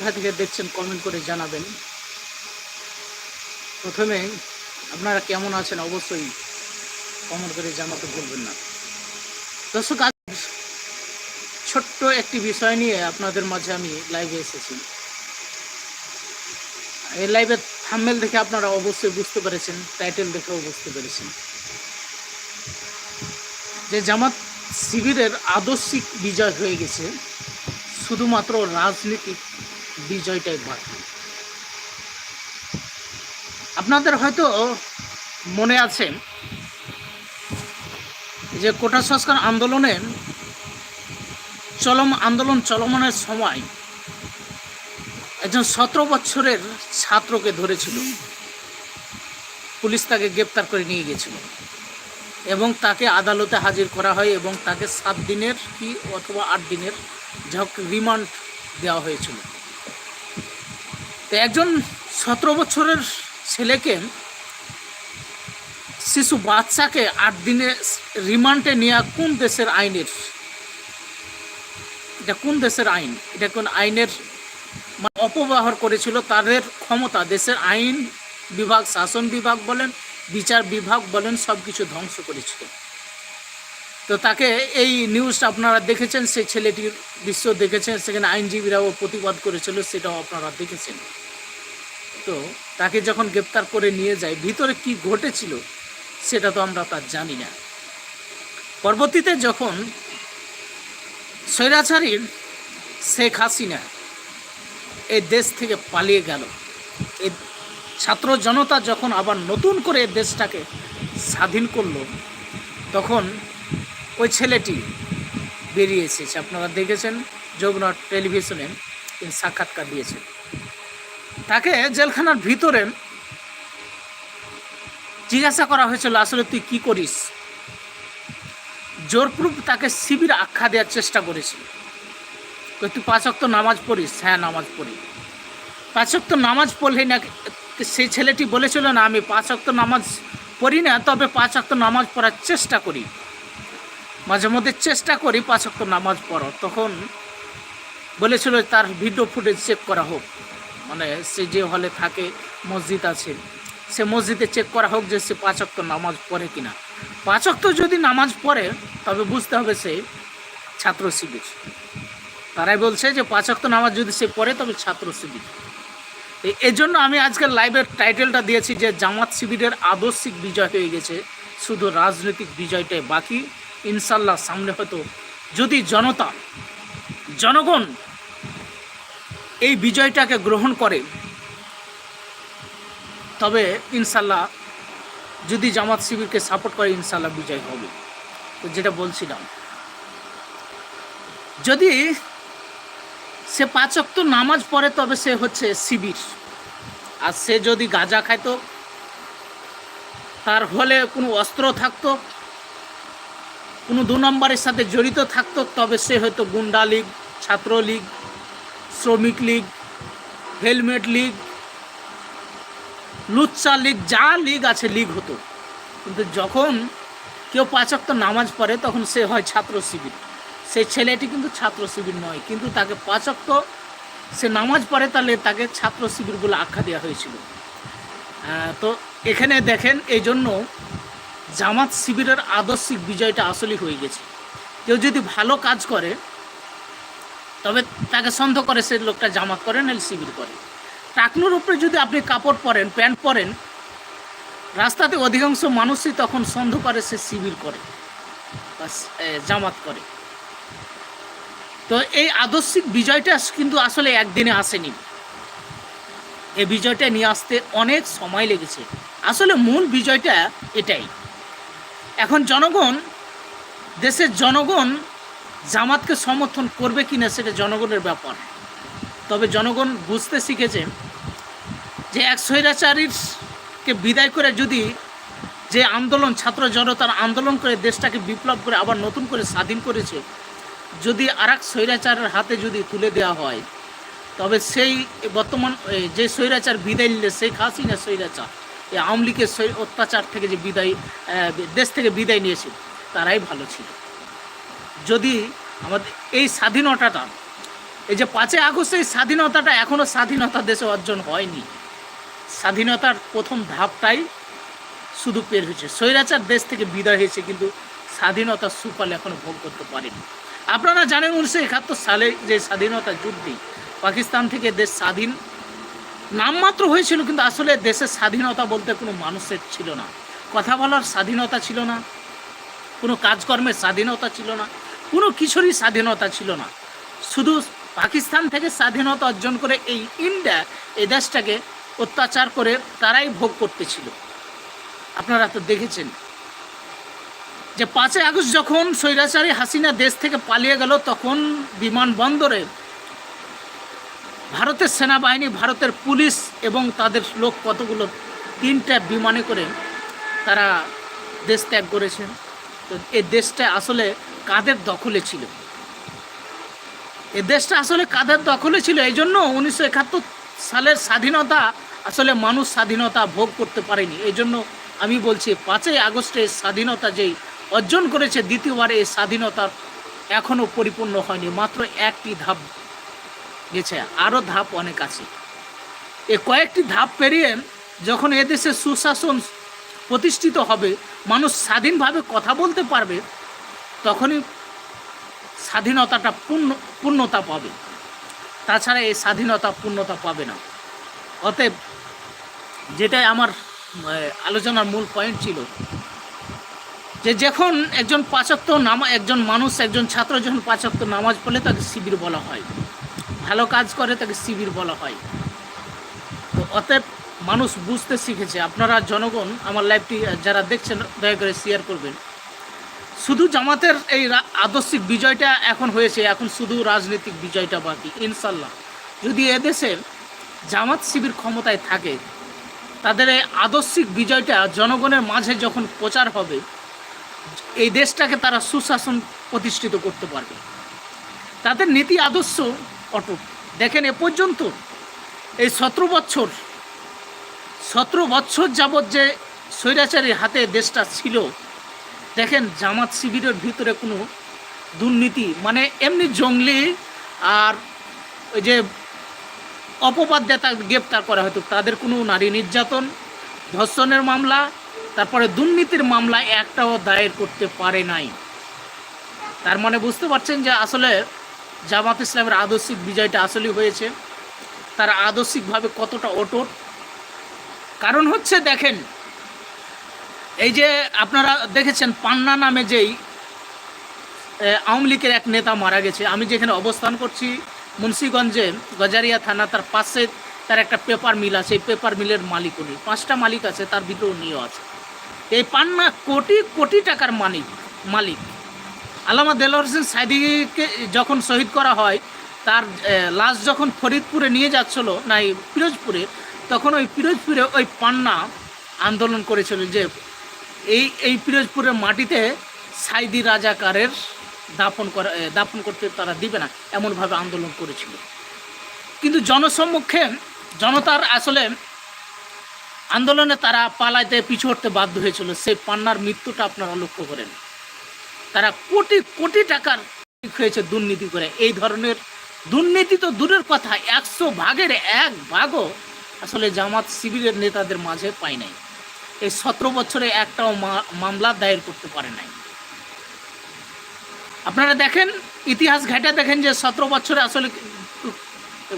কোথা থেকে দেখছেন কমেন্ট করে জানাবেন। প্রথমে আপনারা কেমন আছেন? অবশ্যই কমেন্ট করে জানাতে ভুলবেন না। দর্শক, আজ ছোট্ট একটি বিষয় নিয়ে আপনাদের মাঝে আমি লাইভে এসেছি। এই লাইভের থাম্বেল দেখে আপনারা অবশ্যই বুঝতে পেরেছেন টাইটেল দেখেও বুঝতে পেরেছেন। যে জামাত শিবিরের আদর্শিক বিজয় হয়ে গেছে, শুধুমাত্র রাজনীতিক বিজয়টাই বাকি আপনাদের হয়তো মনে আছে যে কোটা সংস্কার আন্দোলনে চলম আন্দোলন চলমানের সময় একজন সতেরো বছরের ছাত্রকে ধরেছিল। পুলিশ তাকে গ্রেপ্তার করে নিয়ে গেছিল এবং তাকে আদালতে হাজির করা হয় এবং তাকে সাত দিনের কি অথবা আট দিনের যা রিমান্ড দেওয়া হয়েছিল। তো একজন সতেরো বছরের ছেলেকে শিশু বাচ্চাকে আট দিনে রিমান্ডে নেওয়া কোন দেশের আইনের? এটা কোন দেশের আইন? এটা কোন আইনের মানে অপব্যবহার করেছিল? তাদের ক্ষমতা দেশের আইন বিভাগ, শাসন বিভাগ বলেন, বিচার বিভাগ বলেন সব কিছু ধ্বংস করেছিল। তো তাকে এই নিউজটা আপনারা দেখেছেন, সেই ছেলেটির দৃশ্য দেখেছেন, সেখানে আইনজীবীরাও প্রতিবাদ করেছিল, সেটাও আপনারা দেখেছেন। তো তাকে যখন গ্রেপ্তার করে নিয়ে যায়, ভিতরে কি ঘটেছিল সেটা তো আমরা তার জানি না। পরবর্তীতে যখন স্বৈরাচারীর শেখ হাসিনা এই দেশ থেকে পালিয়ে গেল এই ছাত্র জনতা যখন আবার নতুন করে এই দেশটাকে স্বাধীন করল, তখন ওই ছেলেটি বেরিয়ে এসেছে আপনারা দেখেছেন যমুনা টেলিভিশনে তিনি সাক্ষাৎকার দিয়েছেন। তাকে জেলখানার ভিতরে জিজ্ঞাসা করা হয়েছিল, আসলে তুই কি করিস? জোরপ্রুফ তাকে শিবির আখ্যা দেওয়ার চেষ্টা করেছিল। তুই পাঁচক্ত নামাজ পড়িস? হ্যাঁ নামাজ পড়ি। পাঁচক্ত নামাজ পড়লেই না সেই ছেলেটি বলেছিল, না, আমি পাঁচক্ত নামাজ পড়ি না, তবে পাঁচক্ত নামাজ পড়ার চেষ্টা করি মাঝে মধ্যে চেষ্টা করি পাঁচক্ত নামাজ পড়ো তখন বলেছিল তার ভিডিও ফুটেজ চেক করা হোক। মানে সে যে হলে থাকে, মসজিদ আছে, সে মসজিদে চেক করা হোক যে সে পাঁচক্ত নামাজ পড়ে কিনা। পাঁচক্ত যদি নামাজ পড়ে, তবে বুঝতে হবে সে ছাত্র শিবির। তারাই বলছে যে পাঁচক্ত নামাজ যদি সে পড়ে, তবে ছাত্র শিবির। এই- জন্য আমি আজকের লাইভের টাইটেলটা দিয়েছি যে জামাত শিবিরের আদর্শিক বিজয় হয়ে গেছে। শুধু রাজনৈতিক বিজয়টাই বাকি ইনশাল্লাহ সামনে হয়তো যদি জনতা, জনগণ এই বিজয়টাকে গ্রহণ করে, তবে ইনশাল্লাহ যদি জামাত শিবিরকে সাপোর্ট করে, ইনশাল্লাহ বিজয় হবে। তো যেটা বলছিলাম, যদি সে পাঁচক্ত নামাজ পড়ে, তবে সে হচ্ছে শিবির। আর সে যদি গাঁজা খাইতো, তার হলে কোনো অস্ত্র থাকতো কোনো দু নম্বরের সাথে জড়িত থাকতো, তবে সে হয়তো গুন্ডা লীগ ছাত্রলীগ শ্রমিক লীগ, হেলমেট লীগ লুচ্চা লীগ, যা লীগ আছে লীগ হতো। কিন্তু যখন কেউ পাঁচক্ত নামাজ পড়ে, তখন সে হয় ছাত্র শিবির। সেই ছেলেটি কিন্তু ছাত্র শিবির নয়, কিন্তু তাকে পাঁচক্ত সে নামাজ পড়ে, তাহলে তাকে ছাত্র শিবির বলে আখ্যা দেওয়া হয়েছিল। তো এখানে দেখেন, এই জন্য জামাত শিবিরের আদর্শিক বিজয়টা আসলেই হয়ে গেছে। কেউ যদি ভালো কাজ করে, তবে তাকে সন্দেহ করে সে লোকটা জামাত করে, নাহলে শিবির করে। টাকনুর উপরে যদি আপনি কাপড় পরেন, প্যান্ট পরেন, রাস্তাতে অধিকাংশ মানুষই তখন সন্দেহ করে সে শিবির করে বা জামাত করে। তো এই আদর্শিক বিজয়টা কিন্তু আসলে একদিনে আসেনি। এই বিজয়টা নিয়ে আসতে অনেক সময় লেগেছে। আসলে মূল বিজয়টা এটাই। এখন জনগণ, দেশের জনগণ জামাতকে সমর্থন করবে কি না সেটা জনগণের ব্যাপার। তবে জনগণ বুঝতে শিখেছে যে এক স্বৈরাচারীরকে বিদায় করে যদি যে আন্দোলন, ছাত্র জনতার আন্দোলন করে দেশটাকে বিপ্লব করে আবার নতুন করে স্বাধীন করেছে, যদি আর এক স্বৈরাচারের হাতে যদি তুলে দেওয়া হয়, তবে সেই বর্তমান যে স্বৈরাচার বিদায় নিলে সেই খাসি না স্বৈরাচার। এই আওয়ামী লীগের অত্যাচার থেকে যে বিদায় দেশ থেকে বিদায় নিয়েছে, তারাই ভালো ছিল। যদি আমাদের এই স্বাধীনতাটা, এই যে পাঁচই আগস্ট এই স্বাধীনতাটা এখনও স্বাধীনতা দেশে অর্জন হয়নি, স্বাধীনতার প্রথম ধাপটাই শুধু পের হয়েছে। স্বৈরাচার দেশ থেকে বিদায় হয়েছে, কিন্তু স্বাধীনতার সুফল এখনও ভোগ করতে পারেনি। আপনারা জানেন উনিশশো একাত্তর সালে যে স্বাধীনতা যুদ্ধে পাকিস্তান থেকে দেশ স্বাধীন নামমাত্র হয়েছিল, কিন্তু আসলে দেশের স্বাধীনতা বলতে কোনো মানুষের ছিল না। কথা বলার স্বাধীনতা ছিল না, কোনো কাজকর্মের স্বাধীনতা ছিল না, কোনো কিছুরই স্বাধীনতা ছিল না। শুধু পাকিস্তান থেকে স্বাধীনতা অর্জন করে এই ইন্ডিয়া, এই দেশটাকে অত্যাচার করে তারাই ভোগ করতেছিল। আপনারা তো দেখেছেন যে পাঁচই আগস্ট যখন স্বৈরাচারী হাসিনা দেশ থেকে পালিয়ে গেল, তখন বিমানবন্দরে ভারতের সেনাবাহিনী, ভারতের পুলিশ এবং তাদের লোক কতগুলো তিনটা বিমানে করে তারা দেশ ত্যাগ করেছেন তো এই দেশটা আসলে কাদের দখলে ছিল? এ দেশটা আসলে কাদের দখলে ছিল? এই জন্য উনিশশো একাত্তর সালের স্বাধীনতা আসলে মানুষ স্বাধীনতা ভোগ করতে পারেনি। এই জন্য আমি বলছি, পাঁচই আগস্টে স্বাধীনতা যেই অর্জন করেছে দ্বিতীয়বারে এই স্বাধীনতা এখনও পরিপূর্ণ হয়নি। মাত্র একটি ধাপ গেছে আরও ধাপ অনেক আছে। এ কয়েকটি ধাপ পেরিয়ে যখন এদেশে সুশাসন প্রতিষ্ঠিত হবে, মানুষ স্বাধীনভাবে কথা বলতে পারবে, তখনই স্বাধীনতাটা পূর্ণ, পূর্ণতা পাবে। তাছাড়া এই স্বাধীনতা পূর্ণতা পাবে না। অতএব যেটাই আমার আলোচনার মূল পয়েন্ট ছিল, যে যখন একজন পাচক্ত নামা, একজন মানুষ, একজন ছাত্র যখন পাচক্ত নামাজ পড়লে তাকে শিবির বলা হয়। ভালো কাজ করে তাকে শিবির বলা হয়। তো অতএব মানুষ বুঝতে শিখেছে। আপনারা জনগণ আমার লাইভটি যারা দেখছেন, দয়া করে শেয়ার করবেন। শুধু জামাতের এই আদর্শিক বিজয়টা এখন হয়েছে, এখন শুধু রাজনৈতিক বিজয়টা বাকি ইনশাল্লাহ যদি এদেশের জামাত শিবির ক্ষমতায় থাকে, তাদের এই আদর্শিক বিজয়টা জনগণের মাঝে যখন প্রচার হবে, এই দেশটাকে তারা সুশাসন প্রতিষ্ঠিত করতে পারবে। তাদের নীতি আদর্শ অটুট। দেখেন, এ পর্যন্ত এই সতেরো বছর সতেরো বছর যাবৎ যে স্বৈরাচারীর হাতে দেশটা ছিল, দেখেন, জামাত শিবিরের ভিতরে কোনো দুর্নীতি মানে এমনি জঙ্গলি আর ওই যে অপবাদ দিয়ে গ্রেপ্তার করা হতো। তাদের কোনো নারী নির্যাতন, ধর্ষণের মামলা, তারপরে দুর্নীতির মামলা একটাও দায়ের করতে পারে নাই। তার মানে বুঝতে পারছেন যে আসলে জামাত ইসলামের আদর্শিক বিজয়টা আসলেই হয়েছে। তারা আদর্শিকভাবে কতটা অটুট? কারণ হচ্ছে দেখেন, এই যে আপনারা দেখেছেন পান্না নামে যেই আওয়ামী লীগের এক নেতা মারা গেছে। আমি যেখানে অবস্থান করছি, মুন্সীগঞ্জে, গজারিয়া থানা, তার পাশে তার একটা পেপার মিল আছে। এই পেপার মিলের মালিক উনি। পাঁচটা মালিক আছে, তার ভিতরে উনিও আছে। এই পান্না কোটি কোটি টাকার মালিক মালিক। আলামা দেলোয়ার হোসেন সাইদিকে যখন শহীদ করা হয় তার লাশ যখন ফরিদপুরে নিয়ে যাচ্ছিল না এই পিরোজপুরে তখন ওই পিরোজপুরে ওই পান্না আন্দোলন করেছিল যে এই এই পিরোজপুরের মাটিতে সাইদি রাজাকারের দাফন করা এ, দাফন করতে তারা দিবে না এমনভাবে আন্দোলন করেছিল। কিন্তু জনসম্মুখে জনতার আসলে আন্দোলনে তারা পালাইতে পিছু হটতে বাধ্য হয়েছিল। সেই পান্নার মৃত্যুটা আপনারা লক্ষ্য করেন। তারা কোটি কোটি টাকার হয়েছে দুর্নীতি করে। এই ধরনের দুর্নীতি তো দূরের কথা, একশো ভাগের এক ভাগও আসলে জামাত শিবিরের নেতাদের মাঝে পাই নাই। এই সতেরো বছরে একটাও মামলা দায়ের করতে পারে নাই। আপনারা দেখেন, ইতিহাস ঘেটে দেখেন যে সতেরো বছরে আসলে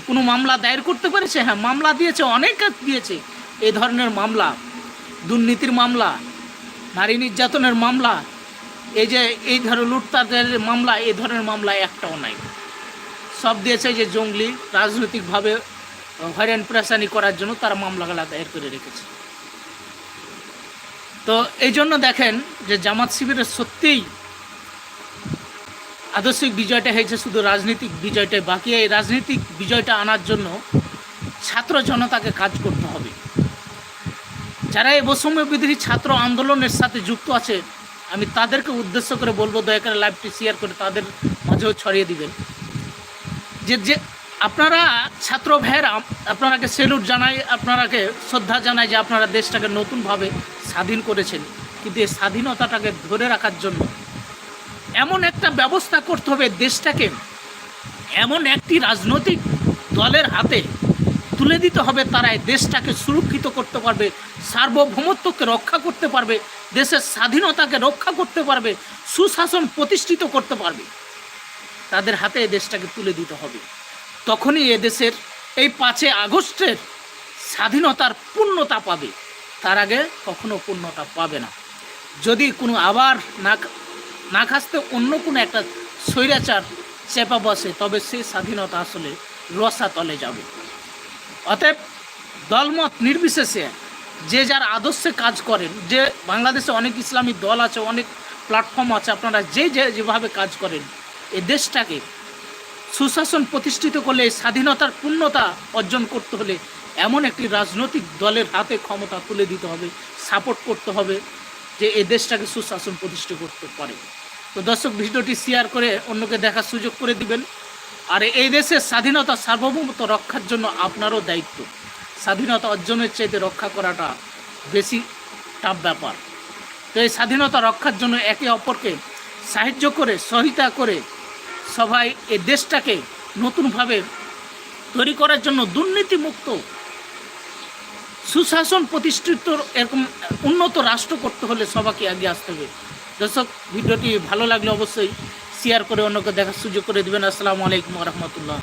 কোনো মামলা দায়ের করতে পেরেছে? হ্যাঁ মামলা দিয়েছে, অনেক দিয়েছে। এই ধরনের মামলা, দুর্নীতির মামলা, নারী নির্যাতনের মামলা এই যে, এই ধরনের লুটতাদের মামলা, এই ধরনের মামলা একটাও নাই। সব দিয়েছে যে জঙ্গলি রাজনৈতিকভাবে হয়রান প্রেশানি করার জন্য তারা মামলাগুলা দায়ের করে রেখেছে। তো এই জন্য দেখেন যে জামাত শিবিরের সত্যিই আদর্শিক বিজয়টা হয়েছে, শুধু রাজনৈতিক বিজয়টাই বাকি। এই রাজনৈতিক বিজয়টা আনার জন্য ছাত্র জনতাকে কাজ করতে হবে। যারা এই বৈষম্য বিধি ছাত্র আন্দোলনের সাথে যুক্ত আছে আমি তাদেরকে উদ্দেশ্য করে বলব, দয়া করে লাইভটি শেয়ার করে তাদের মাঝেও ছড়িয়ে দিবেন। যে যে, আপনারা ছাত্র ভাইয়েরা, আপনারাকে সেলুট জানাই, আপনারাকে শ্রদ্ধা জানাই যে আপনারা দেশটাকে নতুনভাবে স্বাধীন করেছেন। কিন্তু এই স্বাধীনতাটাকে ধরে রাখার জন্য এমন একটা ব্যবস্থা করতে হবে দেশটাকে, এমন একটি রাজনৈতিক দলের হাতে তুলে দিতে হবে, তারা দেশটাকে সুরক্ষিত করতে পারবে। সার্বভৌমত্বকে রক্ষা করতে পারবে, দেশের স্বাধীনতাকে রক্ষা করতে পারবে, সুশাসন প্রতিষ্ঠিত করতে পারবে। তাদের হাতে এই দেশটাকে তুলে দিতে হবে। তখনই এদেশের এই পাঁচে আগস্টের স্বাধীনতার পূর্ণতা পাবে। তার আগে কখনো পূর্ণতা পাবে না। যদি কোনো আবার না না খাসতে অন্য কোনো একটা স্বৈরাচার চেপা বসে, তবে সেই স্বাধীনতা আসলে রসাতলে যাবে। অতএব দলমত নির্বিশেষে যে যার আদর্শে কাজ করেন, যে বাংলাদেশে অনেক ইসলামী দল আছে, অনেক প্ল্যাটফর্ম আছে, আপনারা যে যে যেভাবে কাজ করেন, এ দেশটাকে সুশাসন প্রতিষ্ঠিত করলে, স্বাধীনতার পূর্ণতা অর্জন করতে হলে এমন একটি রাজনৈতিক দলের হাতে ক্ষমতা তুলে দিতে হবে সাপোর্ট করতে হবে, যে এই দেশটাকে সুশাসন প্রতিষ্ঠা করতে পারে। তো দর্শক, ভিডিওটি শেয়ার করে অন্যকে দেখার সুযোগ করে দিবেন। আর এই দেশের স্বাধীনতা সার্বভৌমত্ব রক্ষার জন্য আপনারও দায়িত্ব। স্বাধীনতা অর্জনের চাইতে রক্ষা করাটা বেশি টাফ ব্যাপার। তো এই স্বাধীনতা রক্ষার জন্য একে অপরকে সাহায্য করে সহিতা করে সবাই এই দেশটাকে নতুনভাবে তৈরি করার জন্য দুর্নীতিমুক্ত, সুশাসন প্রতিষ্ঠিত এরকম উন্নত রাষ্ট্র করতে হলে সবাইকে এগিয়ে আসতে হবে। দর্শক, ভিডিওটি ভালো লাগলে অবশ্যই শেয়ার করে অন্যকে দেখার সুযোগ করে দেবেন। আসসালামু আলাইকুম রহমতুল্লাহ।